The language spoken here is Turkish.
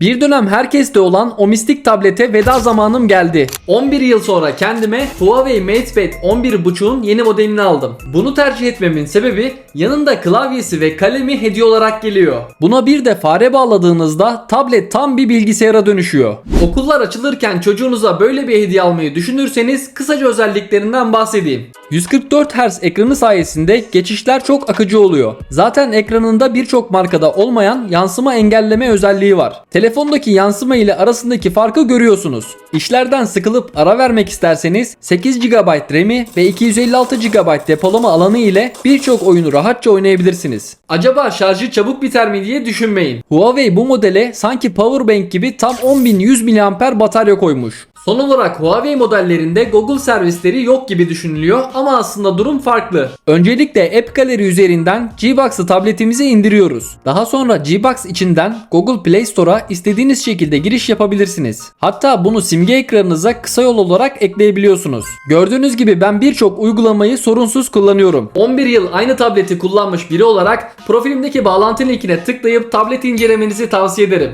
Bir dönem herkeste olan o mistik tablete veda zamanım geldi. 11 yıl sonra kendime Huawei MatePad 11.5'un yeni modelini aldım. Bunu tercih etmemin sebebi yanında klavyesi ve kalemi hediye olarak geliyor. Buna bir de fare bağladığınızda tablet tam bir bilgisayara dönüşüyor. Okullar açılırken çocuğunuza böyle bir hediye almayı düşünürseniz kısaca özelliklerinden bahsedeyim. 144 Hz ekranı sayesinde geçişler çok akıcı oluyor. Zaten ekranında birçok markada olmayan yansıma engelleme özelliği var. Telefondaki yansıma ile arasındaki farkı görüyorsunuz. İşlerden sıkılıp ara vermek isterseniz 8 GB RAM'i ve 256 GB depolama alanı ile birçok oyunu rahatça oynayabilirsiniz. Acaba şarjı çabuk biter mi diye düşünmeyin. Huawei bu modele sanki powerbank gibi tam 10.100 mAh batarya koymuş. Son olarak Huawei modellerinde Google servisleri yok gibi düşünülüyor ama aslında durum farklı. Öncelikle App Gallery üzerinden Gbox'ı tabletimize indiriyoruz. Daha sonra Gbox içinden Google Play Store'a istediğiniz şekilde giriş yapabilirsiniz. Hatta bunu simge ekranınıza kısa yol olarak ekleyebiliyorsunuz. Gördüğünüz gibi ben birçok uygulamayı sorunsuz kullanıyorum. 11 yıl aynı tableti kullanmış biri olarak profilimdeki bağlantı linkine tıklayıp tableti incelemenizi tavsiye ederim.